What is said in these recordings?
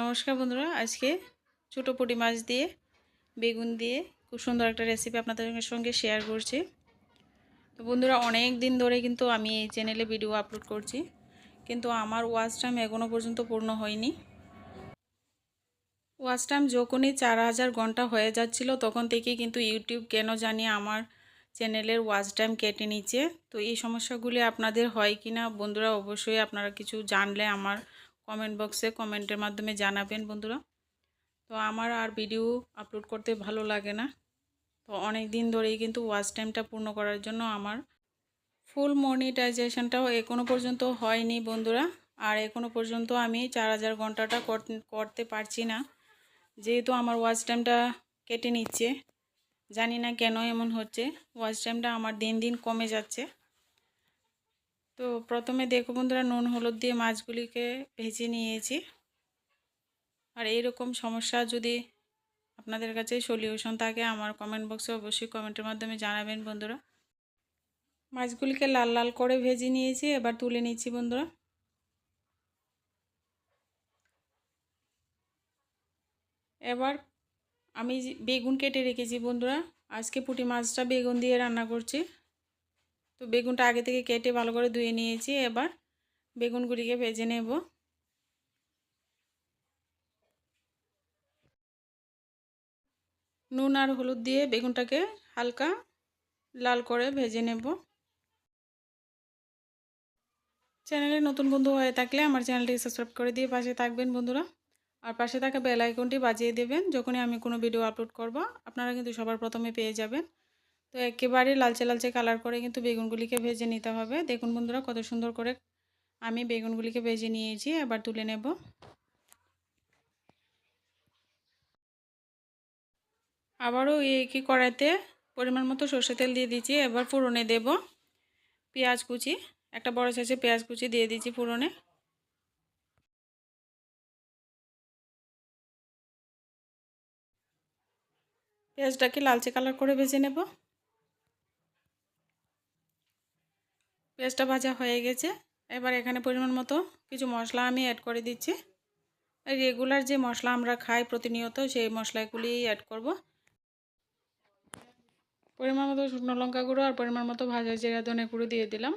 নমস্কার বন্ধুরা, আজকে ছোটো পুঁটি মাছ দিয়ে, বেগুন দিয়ে খুব সুন্দর একটা রেসিপি আপনাদের সঙ্গে শেয়ার করছি। তো বন্ধুরা অনেক দিন ধরে কিন্তু আমি এই চ্যানেলে ভিডিও আপলোড করছি, কিন্তু আমার ওয়াচ টাইম এখনও পর্যন্ত পূর্ণ হয়নি। ওয়াচ টাইম যখনই চার হাজার ঘণ্টা হয়ে যাচ্ছিল, তখন থেকে কিন্তু ইউটিউব কেন জানি আমার চ্যানেলের ওয়াচ টাইম কেটে নিচ্ছে। তো এই সমস্যাগুলি আপনাদের হয় কি না বন্ধুরা, অবশ্যই আপনারা কিছু জানলে আমার কমেন্ট বক্সে কমেন্টের মাধ্যমে জানাবেন বন্ধুরা। তো আমার আর ভিডিও আপলোড করতে ভালো লাগে না। তো অনেক দিন ধরেই কিন্তু ওয়াচ টাইমটা পূর্ণ করার জন্য আমার ফুল মনিটাইজেশনটাও এখনও পর্যন্ত হয়নি বন্ধুরা। আর এখনও পর্যন্ত আমি চার হাজার ঘন্টাটা করতে পারছি না। যেহেতু আমার ওয়াচ টাইমটা কেটে নিচ্ছে, জানি না কেন এমন হচ্ছে। ওয়াচ টাইমটা আমার দিন দিন কমে যাচ্ছে। তো প্রথমে দেখো বন্ধুরা, নুন, হলুদ দিয়ে মাছগুলিকে ভেজে নিয়েছি। আর এইরকম সমস্যা যদি আপনাদের কাছে সলিউশন থাকে, আমার কমেন্ট বক্সে অবশ্যই কমেন্টের মাধ্যমে জানাবেন বন্ধুরা। মাছগুলিকে লাল লাল করে ভেজে নিয়েছি, এবার তুলে নিচ্ছি বন্ধুরা। এবার আমি বেগুন কেটে রেখেছি বন্ধুরা। আজকে পুঁটি মাছটা বেগুন দিয়ে রান্না করছি। তো বেগুনটা আগে থেকে কেটে ভালো করে ধুয়ে নিয়েছি, এবার বেগুনগুলিকে ভেজে নেব। নুন আর হলুদ দিয়ে বেগুনটাকে হালকা লাল করে ভেজে নেব। চ্যানেলে নতুন বন্ধু হয়ে থাকলে আমার চ্যানেলটি সাবস্ক্রাইব করে দিয়ে পাশে থাকবেন বন্ধুরা। আর পাশে থাকা বেল আইকনটি বাজিয়ে দেবেন, যখনই আমি কোনো ভিডিও আপলোড করব, আপনারা কিন্তু সবার প্রথমে পেয়ে যাবেন। তো একেবারে লালচে লালচে কালার করে কিন্তু বেগুনগুলিকে ভেজে নিতে হবে। দেখুন বন্ধুরা কত সুন্দর করে আমি বেগুনগুলিকে ভেজে নিয়েছি, এবার তুলে নেব। আবারও একই কড়াইতে পরিমাণ মতো সর্ষে তেল দিয়ে দিচ্ছি এবার ফুরনে দেব পেঁয়াজ কুচি, একটা বড় সাইজে পেঁয়াজ কুচি দিয়ে দিচ্ছি ফুরনে পেঁয়াজটাকে লালচে কালার করে ভেজে নেব। পেঁয়াজটা ভাজা হয়ে গেছে। এবার এখানে পরিমাণ মতো কিছু মশলা আমি অ্যাড করে দিচ্ছি। রেগুলার যে মশলা আমরা খাই প্রতিনিয়ত সেই মশলাগুলি অ্যাড করব। পরিমাণ মতো শুকনো লঙ্কা গুঁড়ো আর পরিমাণ মতো ভাজা জিরা ধনে গুঁড়ো দিয়ে দিলাম।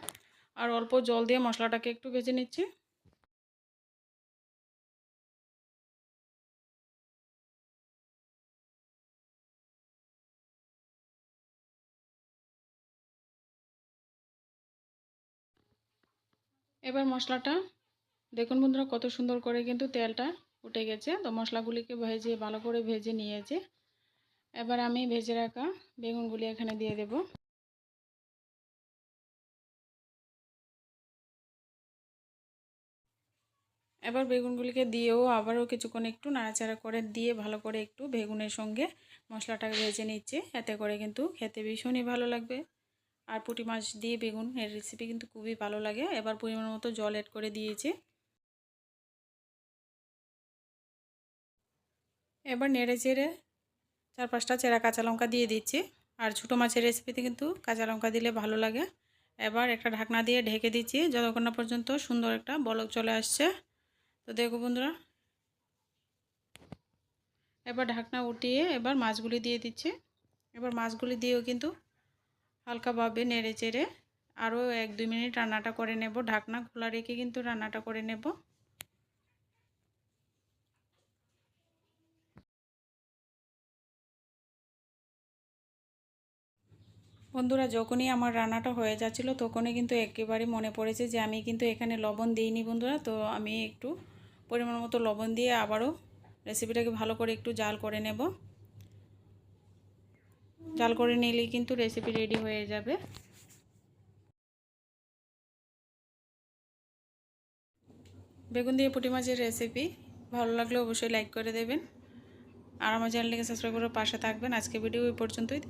আর অল্প জল দিয়ে মশলাটাকে একটু ভেজে নিচ্ছি। এবার মশলাটা, দেখুন বন্ধুরা কত সুন্দর করে কিন্তু তেলটা উঠে গেছে। তো মশলাগুলিকে ভেজে, ভালো করে ভেজে নিয়েছে। এবার আমি ভেজে রাখা বেগুনগুলি এখানে দিয়ে দেব। এবার বেগুনগুলিকে দিয়েও আবারও কিছুক্ষণ একটু নাড়াচাড়া করে দিয়ে ভালো করে একটু বেগুনের সঙ্গে মশলাটাকে ভেজে নিচ্ছে। এতে করে কিন্তু খেতে ভীষণই ভালো লাগবে। আর পুঁটি মাছ দিয়ে বেগুন এর রেসিপি কিন্তু খুবই ভালো লাগে। এবার পরিমাণ মতো জল অ্যাড করে দিয়েছি। এবার নেড়ে চেড়ে চার পাঁচটা চেরা কাঁচা লঙ্কা দিয়ে দিচ্ছি। আর ছোটো মাছের রেসিপিতে কিন্তু কাঁচা লঙ্কা দিলে ভালো লাগে। এবার একটা ঢাকনা দিয়ে ঢেকে দিচ্ছি। যতক্ষণ না পর্যন্ত সুন্দর একটা বলক চলে আসছে। তো দেখো বন্ধুরা, এবার ঢাকনা উঠিয়ে এবার মাছগুলি দিয়ে দিচ্ছি। এবার মাছগুলি দিয়েও কিন্তু হালকাভাবে নেড়ে চেড়ে আরও এক দুই মিনিট রান্নাটা করে নেব। ঢাকনা খোলা রেখে কিন্তু রান্নাটা করে নেব। বন্ধুরা, যখনই আমার রান্নাটা হয়ে যাচ্ছিল তখনই কিন্তু একেবারে মনে পড়েছে যে আমি কিন্তু এখানে লবণ দিইনি বন্ধুরা। তো আমি একটু পরিমাণ মতো লবণ দিয়ে আবারও রেসিপিটাকে ভালো করে একটু জাল করে নেব। জাল করে নিলেই কিন্তু রেসিপি রেডি হয়ে যাবে। বেগুন দিয়ে পুঁটি মাছের রেসিপি ভালো লাগলে অবশ্যই লাইক করে দেবেন। আর আমার চ্যানেলটিকে সাবস্ক্রাইব করে পাশে থাকবেন। আজকে ভিডিও এই পর্যন্তই।